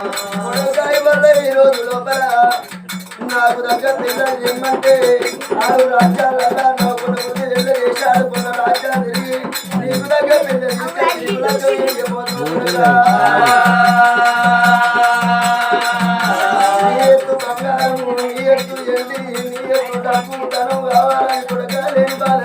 ఈ రోజు లోపల నాకు దగ్గర పిల్లలు ఆరు రాజ్యాలలో నా కొడుకు ఎల్ల చేశాడు కొన్ని రాజ్యాలు తిరిగి నీకు దగ్గర పిల్లలు నీ ఎత్తు ఎండి, నీ ఎత్తు డబ్బు, ధనం కావాలని కొడుక లేని బాధ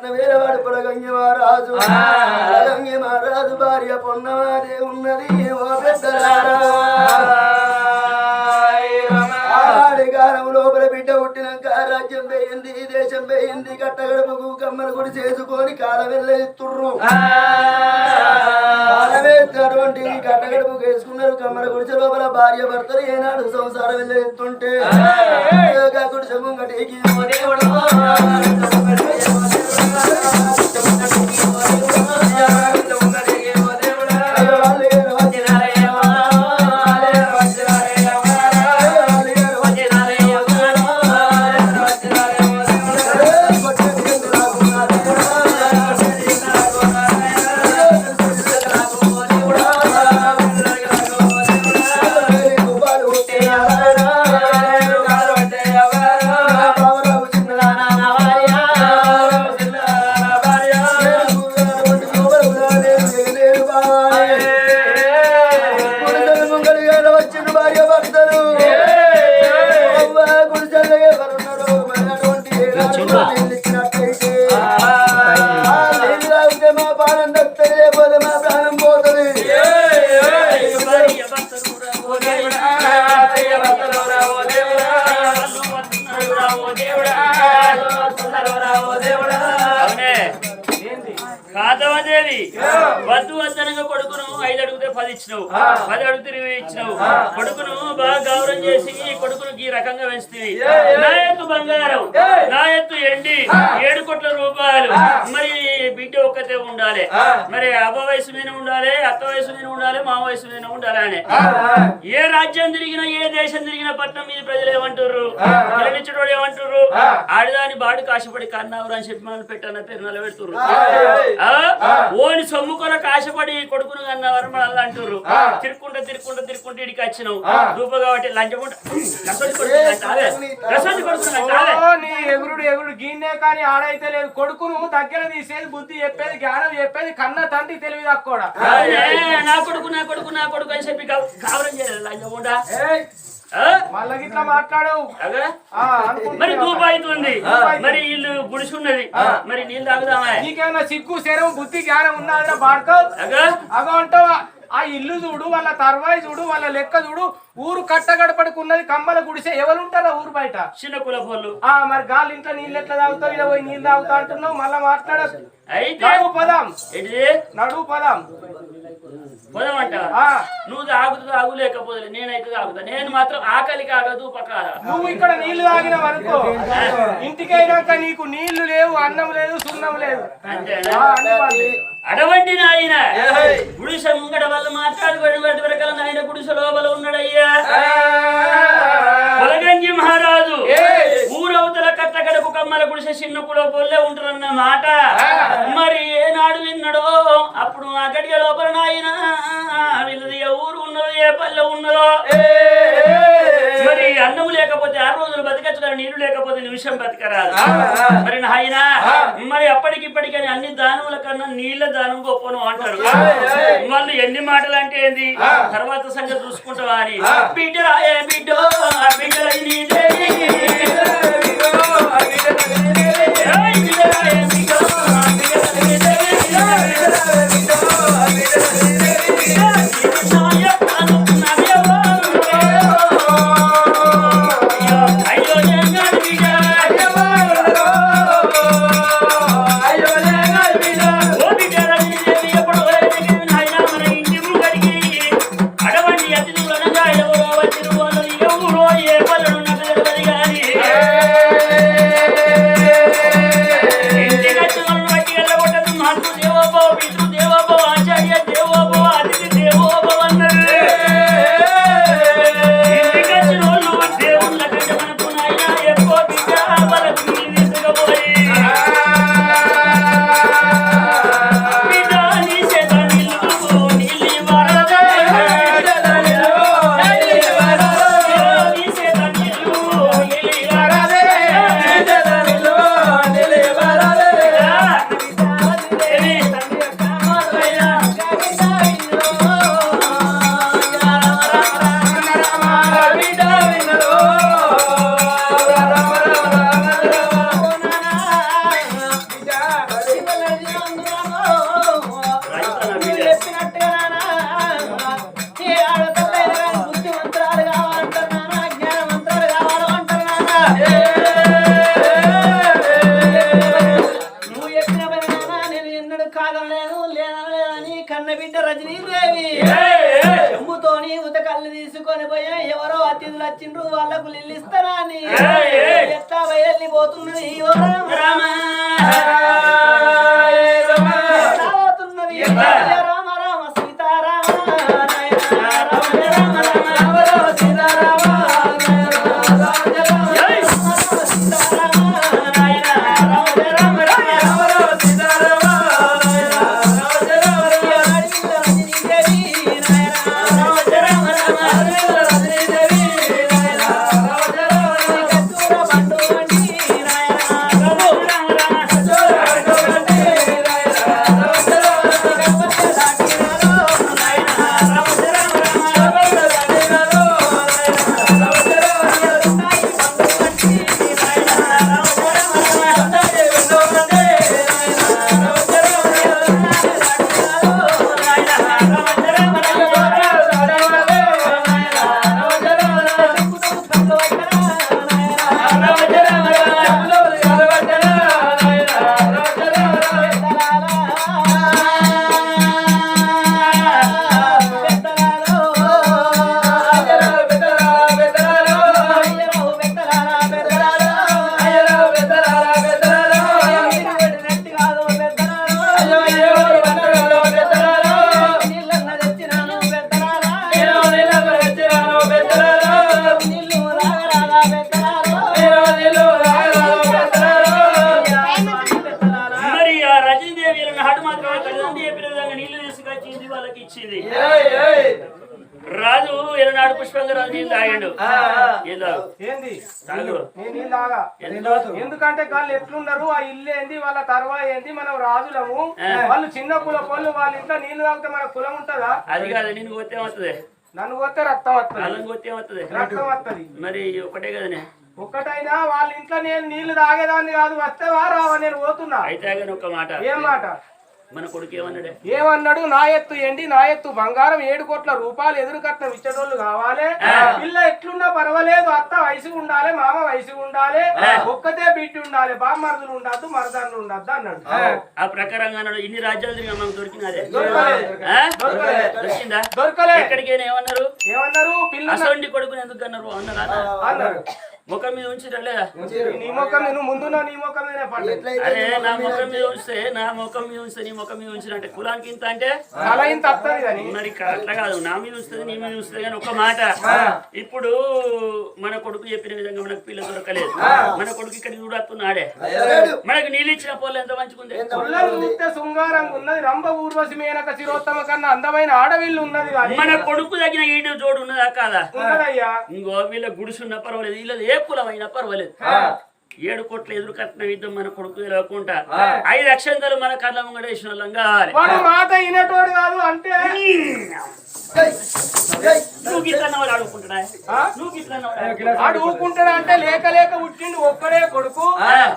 గిరిపట్నం వేరేవాడు పొలగంగి మహారాజు పొలగంగి మహారాజు భార్య పొన్నమాదే ఉన్నది ఓ పెద్దలారా లోపల బిడ్డ పుట్టినాక రాజ్యం పోయింది దేశం పోయింది కట్టగడపకు కమ్మలు కూడా చేసుకొని కాలం వెళ్ళేస్తుర్రు కాలమేటువంటి కట్టగడపు వేసుకున్నారు కమ్మల గుడిసె లోపల భార్య భర్తలు ఏనాడు సంసారం వెళ్ళేస్తుంటే గుడిసె ముంగటికి. ఓ దేవుడు, పది ఇచ్చినావు పది అడిగితే ఇరవై ఇచ్చినావు కొడుకును బాగా గౌరవం చేసి ఈ కొడుకును ఈ రకంగా పెంచుతుంది నా ఎత్తు బంగారం. నా ఎత్తు ఎండి ఏడు కోట్ల రూపాయలు. మరి బిడ్డ ఒక్కతే ఉండాలి. మరి అవ్వ వయసు మీద ఉండాలి అత్త వయసు మీద ఉండాలి మా వయసు మీద ఉండాలి అని. ఏ రాజ్యం తిరిగినా ఏ దేశం తిరిగినా పట్నం మీద ప్రజలు ఏమంటారు పిల్లనిచ్చడోడు ఏమంటారు ఆడదాని బాడు కాశపడి కన్నావురు అని చెప్పి మనం పెట్టన్న పేరు నిలబెడుతుర్రు. ఆ? ఓని సొమ్ము కొరకు ఆశపడి కొడుకును కన్నవారు మనల్ని అంటారు తిరుక్కుంటా తిరుక్కుంటా తిరుక్కుంటా ఇడికి వచ్చినావు. రూప కాబట్టి లంచముంట రసోటి కొడుకునంటావే రసోటి కొడుకునంటావే ఓ, నీ ఎగురుడు ఎగురుడు గీనే కానీ ఆడైతే లేదు. కొడుకును దగ్గర తీసేది బుద్ధి చెప్పేది జ్ఞానం చెప్పేది కన్న తండ్రి తెలివి తక్కువ నా కొడుకు నా కొడుకు నా కొడుకు అని చెప్పి చేయాలి మళ్ళా గిట్లా మాట్లాడవు? మరి ధూప అవుతుంది. మరి ఇల్లు గుడిసున్నది. మరి నీళ్ళు తాగుదామా. నీకేమన్నా సిగ్గు శరం బుద్ధి జ్ఞానం ఉన్నదా బాడుకో అగా అగో అంటావా? ఆ ఇల్లు చూడు వాళ్ళ తర్వాయి చూడు వాళ్ళ లెక్క చూడు ఊరు కట్టగడపడుకున్నది కమ్మల గుడిసే. ఎవరు ఉంటారా ఊరు బయట? చిన్న కుల పోళ్ళు ఆ మరి గాలి ఇంట్లో నీళ్ళు ఎట్లా తాగుతావు? ఇలా పోయి నీళ్ళు తాగుతా అంటున్నావు మళ్ళా మాట్లాడదు నడువు పదాం. నడువు పదాం. నువ్వు తాగుతూ తాగు లేకపోతే నేనైతే తాగుతా. నేను మాత్రం ఆకలి కాగదు నువ్వు ఇక్కడ నీళ్ళు అనుకో. ఇంటికి అయినాక నీకు నీళ్ళు లేవు అన్నం లేదు సున్నం లేదు. అంతేనా? అడవండి నాయన. గుడిసె ముంగడ వాళ్ళు మాట్లాడుకోవడం వరకు నాయన గుడిసె లోపల ఉన్నాడయ్యా పొలగంజి మహారాజు ఊరవతల కట్టగడపు కమ్మల గుడిసె చిన్న కుల పొల్లే ఉంటారన్న మాట. మరి ఏనాడు విన్నాడో? అప్పుడు ఆ గడియ లోపల నాయన వీళ్ళది ఏ కష్టాల్లో ఉన్నదో మరి అన్నం లేకపోతే ఆరు రోజులు బతకచ్చు కానీ నీళ్ళు లేకపోతే నిమిషం బతకరాదు. మరి నాయన మరి అప్పటికిప్పటికని అన్ని దానముల కన్నా నీళ్ళ దానం గొప్పను అంటారు. వాళ్ళు ఎన్ని మాటలు అంటే ఏంది తర్వాత సంగతి చూసుకుంటావా అని. బిడ్డరా ఏ బిడ్డో ఎందుకంటే వాళ్ళు ఎట్లున్నారు? ఆ ఇల్లు ఏంది? వాళ్ళ తర్వా ఏంది? మనం రాజులము. వాళ్ళు చిన్న కుల పోళ్ళు వాళ్ళ ఇంట్లో నీళ్ళు తాగితే మన కులం ఉంటుందా? అది కాదు నేను కొత్తే వస్తుంది నన్ను కొత్తే రక్తం వస్తుంది వాళ్ళని కొత్తే వస్తుంది రక్తం వస్తుంది మరి ఒకటే కదనే ఒక్కటైనా వాళ్ళ ఇంట్లో నేను నీళ్ళు తాగేదాన్ని కాదు వస్తేవా రావా నేను పోతున్నా. అయితే ఒక మాట. ఏం మాట? మన కొడుకు ఏమన్నాడే? ఏమన్నాడు? నా ఎత్తు ఎండి నా ఎత్తు బంగారం ఏడు కోట్ల రూపాయలు ఎదురు కట్నం ఇచ్చేటోళ్ళు కావాలి. పిల్ల ఎట్లున్నా పర్వాలేదు అత్త వయసు ఉండాలి మామ వయసు ఉండాలి ఒక్కతే బిడ్డ ఉండాలి బామ్మరుదులు ఉండద్దు మరదన్లు ఉండద్దు అన్నాడు. ఆ. ప్రకారంగా అన్నాడు ఇన్ని రాజ్యాలు తిరిగి మనకు దొరికినదే దొరకలేదు. దొరకలేదు. దొరికిందా? దొరకలే. ఎక్కడికైనా ఏమన్నారు? ఏమన్నారు? పిల్ల కొడుకుని ఎందుకు అన్నారు? అన్నారా? అన్నారు. ముఖం మీద ఉంచిరా. లేదా నీ ముఖం నువ్వు ముందున్న నీ ముఖం అరే నా ముఖం మీద మీద ఉంచితే నా ముఖం మీద ఉంచితే నీ ముఖం మీద ఉంచినట్టే. కులానికి ఇంత అంటే? తల ఇంత మరి అట్లా కాదు. నా మీద ఉంచుతుంది నీ మీద ఉంచుతుంది కానీ ఒక మాట. ఇప్పుడు మన కొడుకు చెప్పిన విధంగా మనకు పిల్ల దొరకలేదు. మన కొడుకు ఇక్కడ చూడత్తున్నాడే. మనకు నీళ్ళు ఇచ్చిన పోలు ఎంత మంచిగుంది శృంగారంగా ఉన్నది. రంభ ఊర్వశి మేనక శిరోత్తమ కన్నా అందమైన ఆడవిల్లు ఉన్నది మన కొడుకు తగిన ఈడు జోడు ఉన్నదా కాదా? ఇంకో వీళ్ళ గుడిసున్న పర్వాలేదు. వీళ్ళది ఏ కులమైనా పర్వాలేదు. ఏడు కోట్ల ఎదురు కట్టిన యుద్ధం మన కొడుకు తెలియకుండా ఐదు అక్షంతలు మన కళ్ళ ముంగడ వేసిన వాళ్ళం కావాలి. మాట వినేటోడు కాదు అంటే. నువ్వు? నువ్వు లేక లేక పుట్టిండు ఒక్కడే కొడుకు.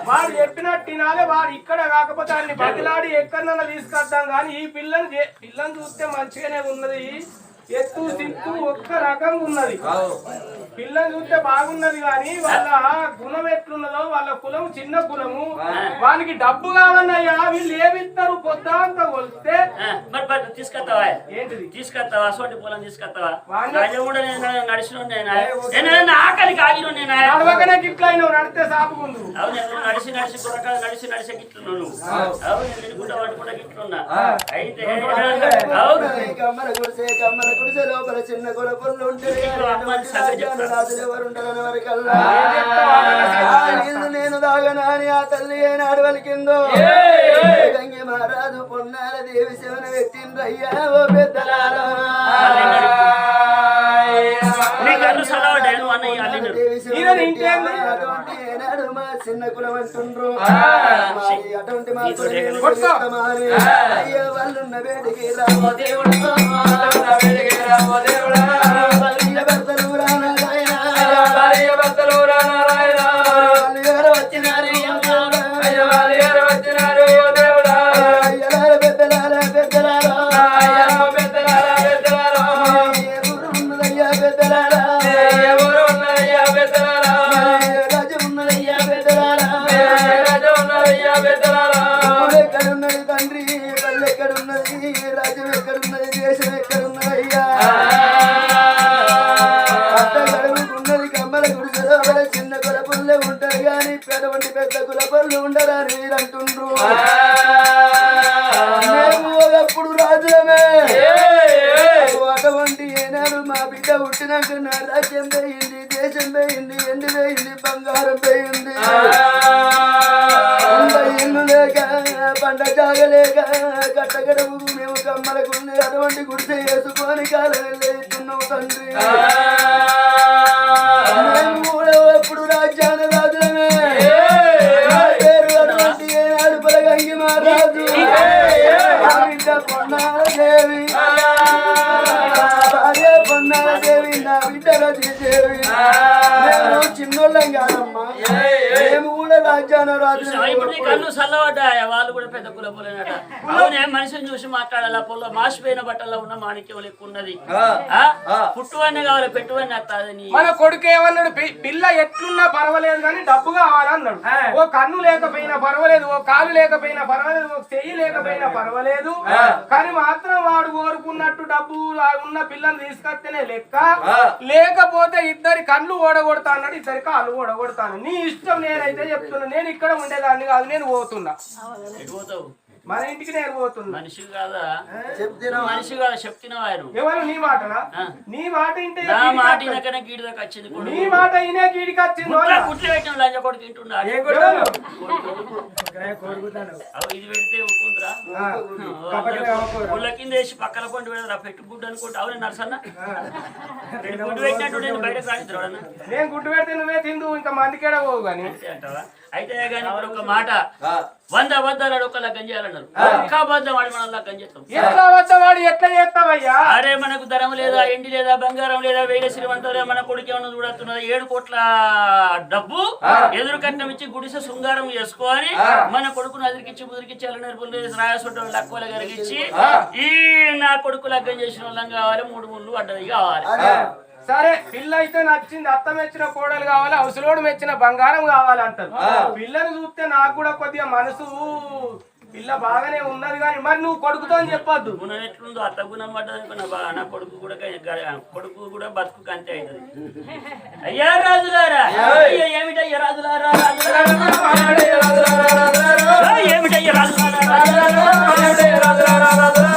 వాడు చెప్పినట్టు తినాలి వాడు ఇక్కడ కాకపోతే అన్ని బతిలాడి ఎక్కడన్నా తీసుకొద్దాం కానీ ఈ పిల్లని పిల్లని చూస్తే మంచిగానే ఉన్నది. ఎత్తు సిత్తు ఒక్క రకంగా ఉన్నది. పిల్లని చూస్తే బాగున్నది కానీ వాళ్ళ గుణం ఎట్లున్నదో వాళ్ళ కులం చిన్న కులము. వానికి డబ్బు కావన్నయ్యా వీళ్ళు ఏమిస్తారు పొద్దాంత కొలిస్తే? ఆ, మరి తీసుకొస్తావా? ఏంటిది? తీసుకొస్తావా? అసోటి పొలం తీసుకొస్తావా? నడిచిన నేనా ఆగిన నేనా నడవకనే గిట్ల నడితే అవును నడిచి నడిచి నడిచి నడిచి నువ్వు. అవును నేను తినుకుంటా పట్టుకుంటా గిట్లున్నా. అయితే అవును గుడిసె లోపల చిన్న నీళ్ళు నేను దాగనా అని ఆ తల్లి ఏనాడు వలికిందో గంగి మహారాజు పొన్నాల దేవి శివన వ్యక్తిండ్రయ్యా ఓ పెద్దలారా? చిన్న కులం అంటుండ్రు. అటువంటి మా. అయ్యో వాళ్ళున్న వేడికి దేవుడు పుట్టినాక నా రాజ్యం పోయింది దేశం పోయింది ఎండి పోయింది బంగారం పోయింది ఇల్లు లేక పంట జాగలేక కట్టగడవు మేము కమ్మలకుంది అటువంటి గుడిసె వేసుకొని కాలం వెళ్ళేస్తున్నావు తండ్రి. ఎప్పుడు రాజ్యాన రాజులమే. పేరు అటువంటి మహారాజు. చిన్నోళ్ళం కాదమ్మా. కళ్ళు చల్లబడ్డాయా వాళ్ళు కూడా పెద్ద కుల పొలనట అవునే మనిషిని చూసి మాట్లాడాలా? పొల్ల మాసిపోయిన బట్టల్లో ఉన్న మాణిక్యం లెక్క ఉన్నది ఆ? పుట్టువన్నీ కావాలి పెట్టువన్నీ అత్తాది నీ. మన కొడుకు ఏమన్నాడు? పిల్ల ఎట్లున్నా పర్వాలేదు కానీ డబ్బు కావాలన్నాడు ఓ కన్ను లేకపోయినా పర్వాలేదు ఓ కాలు లేకపోయినా పర్వాలేదు ఓ చెయ్యి లేకపోయినా పర్వాలేదు కానీ మాత్రం వాడు కోరుకున్నట్టు డబ్బు ఉన్న పిల్లని తీసుకొస్తేనే లెక్క. లేకపోతే ఇద్దరి కళ్ళు ఓడగొడతా అన్నాడు ఇద్దరి కాళ్ళు ఓడగొడతాను నీ ఇష్టం నేనైతే చెప్తున్నా. నేను ఇక్కడ ఉండేదాన్ని కాదు నేను పోతున్నా. మన ఇంటికి నేను పోతున్నా. మనిషి కాదా? చెప్తున్నా. మనిషి కాదా చెప్తున్నావా నువ్వు ఎవరు నీ మాటనా. నీ మాట ఇంటే నా మాట. ఇనకనే గీడి దాకా వచ్చింది. నీ మాట ఇనే గీడికి వచ్చిందో కుట్ల కుట్లు పెట్టిన లంజ కొడుకు తింటున్నా ఎవరు? అవి ఇది పెడితే ఒప్పుకుంటురా గుళ్ళ కింద వేసి పక్కన కొండి పెడతారా పెట్టు గుడ్డు అనుకుంటా. అవునే నర్సన్న? గుడ్డు పెట్టినట్టు నేను బయటకు రానిద్దాడు నేను గుడ్డు పెడితే నువ్వే తిందు ఇంకా మందికేడ పోవు అంతే అంటావా? అయితే కానీ ఇప్పుడు ఒక మాట. వంద అబద్ధాలు ఒక లగ్గం చేయాలన్నారు. ఒక్క అబద్ధం వాడి మనం లగ్గం చేస్తాం. ఎట్లా చేస్తావయ్యా? అరే మనకు ధనం లేదా ఎండి లేదా బంగారం లేదా వేల శ్రీమంతం మన కొడుకు ఏమన్నా చూడతున్నది ఏడు కోట్ల డబ్బు ఎదురు కట్నం ఇచ్చి గుడిసె శృంగారం చేసుకొని మన కొడుకును అదిరికిచ్చి ముదిరికిచ్చి అల్లనేర్పులు రాయసొట్టు లక్కువలు కరిగించి ఈ నా కొడుకు లగ్గం చేసిన వాళ్ళం కావాలి మూడు ముళ్ళు అడ్డది కావాలి. సరే పిల్ల అయితే నచ్చింది అత్త మెచ్చిన కోడలు కావాలి అవసలోడు మెచ్చిన బంగారం కావాలి అంటారు. పిల్లని చూస్తే నాకు కూడా కొద్దిగా మనసు పిల్ల బాగానే ఉన్నది కానీ మరి నువ్వు కొడుకుతో అని చెప్పొద్దు. గుణం ఎట్లుందో అత్త గుణం పడ్డది నా బా- నా కొడుకు కూడా కొడుకు కూడా బతుకు అంతే అవుతుంది అయ్యా రాజులారా. అయ్యా ఏమిటయ్యా రాజులారా రాజులారా? ఏమిటయ్యా రాజులారా రాజులారా? బాధపడకుండి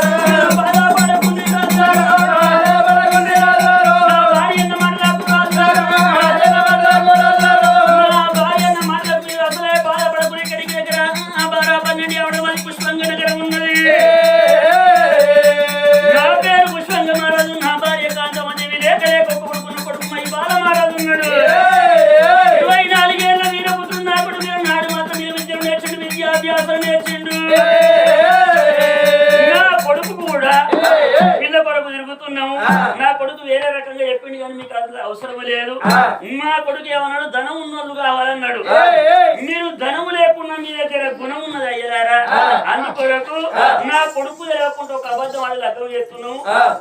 మీకు అవసరం లేదు. మా కొడుకు ఏమన్నాడు? ధనం ఉన్నోళ్ళు కావాలన్నాడు. మీరు ధనము లేకుండా మీ దగ్గర గుణం ఉన్నది అయ్యలారా? అందుకొరకు నా కొడుకు తెలియకుండా ఒక అబద్ధం ఆడి లగ్గం చేస్తున్నావు.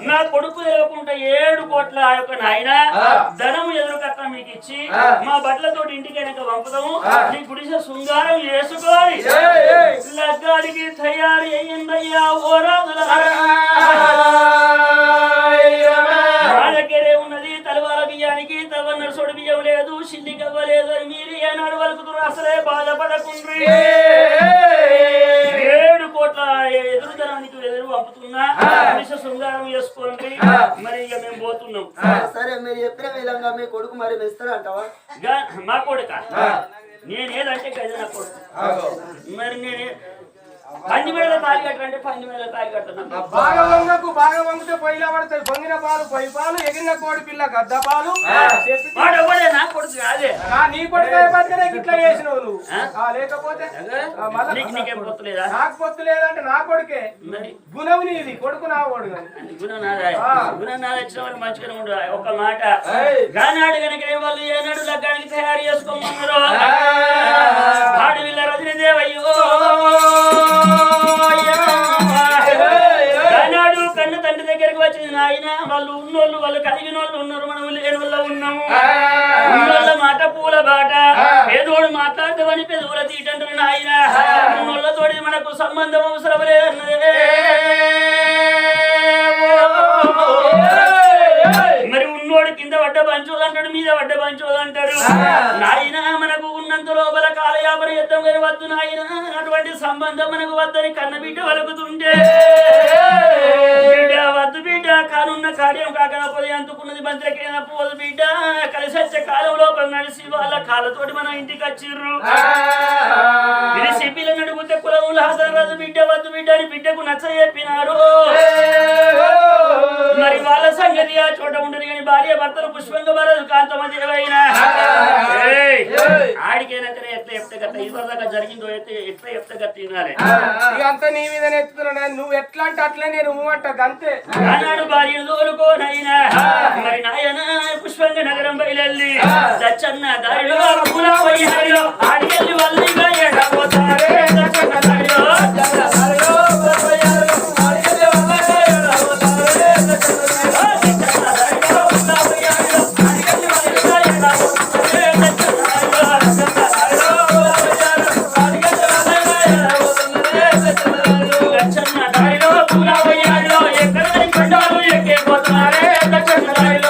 నా కొడుకు తెలియకుండా ఏడు కోట్ల ఆ యొక్క నాయన ధనము ఎదురు కట్ట మీకు ఇచ్చి మా బట్టలతోటి ఇంటికి వెనక పంపుతాము నీ గుడిసె శృంగారం చేసుకోవాలి. లగ్గానికి తయారు అయ్యిందయ్యా గా మా కొడుక. నేనేదంటే గది నా కొడుకు. మరి నేనే పంది మీద తాలి కట్టంటే పంది తాలి కట్టను బాగా వంగకు బాగా వంగితే పొయ్యిలో పడతాయి. పొంగిన పాలు పొయ్యి పాలు ఎగిరిన కోడి పిల్ల గద్ద పాలు. కొడుకు కాదే నీ కొడుకు అయిపోతే ఇట్లా చేసినావు నువ్వు. లేకపోతే నీకు నీకేం పొత్తులేదా నాకు పొత్తు లేదంటే నా కొడుకే. గుణం నీది కొడుకు నా ఓడు కానీ గుణనాథ గుణనాథ వచ్చిన వాళ్ళు మంచిగానే ఉండు ఒక మాట. గానాడు కనుక వాళ్ళు ఏనాడు లగ్గానికి తయారు చేసుకోమన్నారు? ఆడవిల్ల రజనీదేవయ్యో. గానాడు కన్న తండ్రి దగ్గరికి వచ్చింది నాయన వాళ్ళు ఉన్నోళ్ళు వాళ్ళు కలిగిన వాళ్ళు ఉన్నారు మనం లేని వల్ల ఉన్నాము ఉన్నోళ్ళ మాట పూల బాట. పేదోడు మాట్లాడతామని పెదవుల తీటంటారు నాయన. ఉన్నోళ్ళతోటి మనకు సంబంధం అవసరం లేదన్నదే మరి ఉన్నోడు కింద పడ్డ పంచోలు అంటాడు మీద పడ్డ పంచోలు అంటాడు నాయన మనకు ఉన్నంత లోపల కాలయాపన యుద్ధం వద్దు నాయన. అటువంటి సంబంధం మనకు వద్దని కన్న బిడ్డ వలుకుతుంటే కానున్న కార్యం కాకపోతే అందుకున్నది మంత్రికైన పోదు బిడ్డ. కలిసి వచ్చే కాలం లోపల నడిసి వాళ్ళ కాళ్ళతోటి మన ఇంటికి వచ్చిర్రు. ఇది సిబ్బిల నడుగుతే కులములు హాజరాదు బిడ్డ వద్దు బిడ్డ అని బిడ్డకు నచ్చ చెప్పినారు. మరి వాళ్ళ సంగతి ఆ చోట ఉండదు కానీ భార్య భర్తలు పుష్పంగా మరదు. కాంతమంది ఏవైనా ఏయ్! ఆడికైనాకనే ఎట్లా ఎట్ట గట్ట జరిగిందో ఎట్లా ఎట్లా ఎట్ట గట్ట తినాలి ఇక అంతా నీ మీద ఎత్తుతున్నా నువ్వు ఎట్లా అంటే అట్లే నేను అంటది అంతే ఆనాడు భార్యను తోలుకోనైనా. మరి నాయన పుష్పంగ నగరం బయలెల్లి. దచ్చన్న దారిలో పూల వయ్యారిలో ఆడికెళ్ళి వల్లిగా ఎడబోతారే దచ్చన్న దారిలో. ఎక్కిపోతున్నారే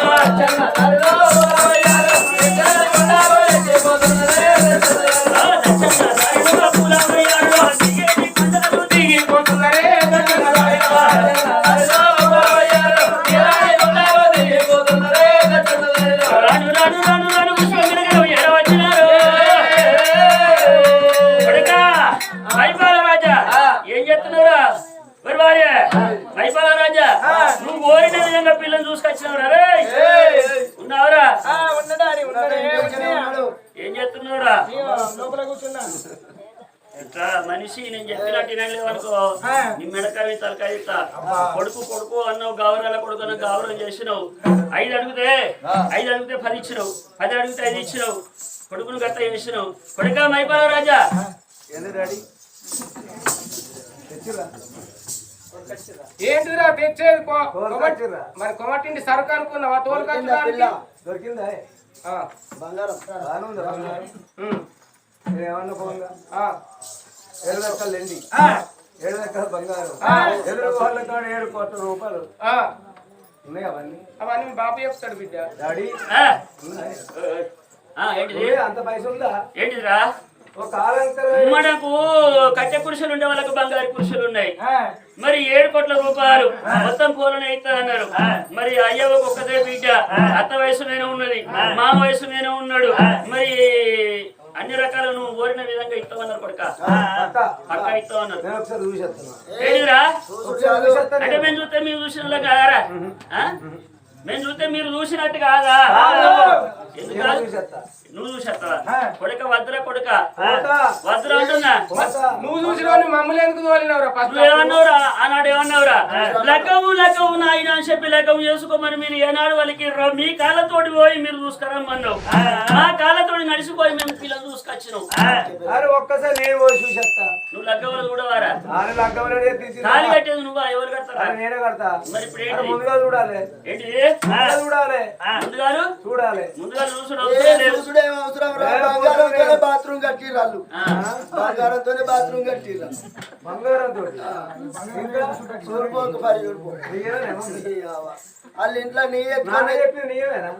నీ మెడకాయ తలకాయ. కొడుకు కొడుకు అన్నావు గౌరవాల కొడుకు అన్న గౌరవం చేసినావు. ఐదు అడిగితే ఐదు అడిగితే పది ఇచ్చినావు. పది అడిగితే ఐదు ఇచ్చినావు. కొడుకును గట్ట చేసినావు. కొడుక మైపాల రాజా? ఏంటిరా తెచ్చేది మరి కొమట్టింటి సరుకు అనుకున్నావా తోలు దొరికిందా బంగారం? ఏమన్నా ఏడు లక్షలు ఎండి ఏడు బంగారం. వాళ్ళతో ఏడు కోట్ల రూపాయలు. ఉన్నాయి అవన్నీ? అవన్నీ మీ బాబు చెప్తాడు బిడ్డ. డాడీ? అంత పైసలు ఉందా? కాలంకర మనకు కట్టె పురుషులు ఉండే వాళ్ళకు బంగారు పురుషులు ఉన్నాయి. మరి ఏడు కోట్ల రూపాయలు మొత్తం పూలను అవుతుంది అన్నారు. మరి అయ్యవకు ఒక్కదే బిడ్డ. అత్త వయసులోనే ఉన్నది. మా వయసులోనే ఉన్నాడు. మరి అన్ని రకాలు నువ్వు కోరిన విధంగా ఇస్తామన్నారు కొడుక. పక్క. ఇస్తామన్నారు అంటే మేము చూస్తే మీరు చూసిన కాదారా? మేము. చూస్తే మీరు చూసినట్టు కాదా? ఎందుకు నువ్వు చూసేస్తావా? కొడుక వద్దురా కొడుక. వద్దురా అంటున్నా. పోతా. నువ్వు చూసిన వాళ్ళు మమ్మల్ని ఎందుకు తోలినవరా ఫస్ట్ నువ్వు ఏమన్నావురా? ఆనాడు ఏమన్నావురా? లగ్గము లగ్గము నాయన అని చెప్పి లగ్గం చేసుకోమని మీరు ఏనాడు వాళ్ళకి మీ కాళ్ళతోటి పోయి మీరు చూసుకురమ్మన్నావు. మా కాళ్ళతోటి నడిచిపోయి మేము పిల్లలు చూసుకొచ్చినాం. అరే ఒక్కసారి నేను పోయి చూసేస్తా. నువ్వు లగ్గములు కూడా వారా? ఆయన లగ్గమనే తీసి తాళి కట్టేది నువ్వా? ఎవరు కడతారా? అరే నేనే కడతా. మరి ఇప్పుడు అరే ఏంటి? ముందుగా చూడాలి. ఏంటి? ముందుగా చూడాలి. ముందుగా చూసుడు ఏ అవసరం రా బంగారంతోనే బాత్రూమ్ బంగారంతోనే బాత్రూమ్ కట్టిర్రా. బంగారం తోటి ఇంకా సూర్పోకు పరి వాళ్ళ ఇంట్లో నీ ఎప్పుడన్నా.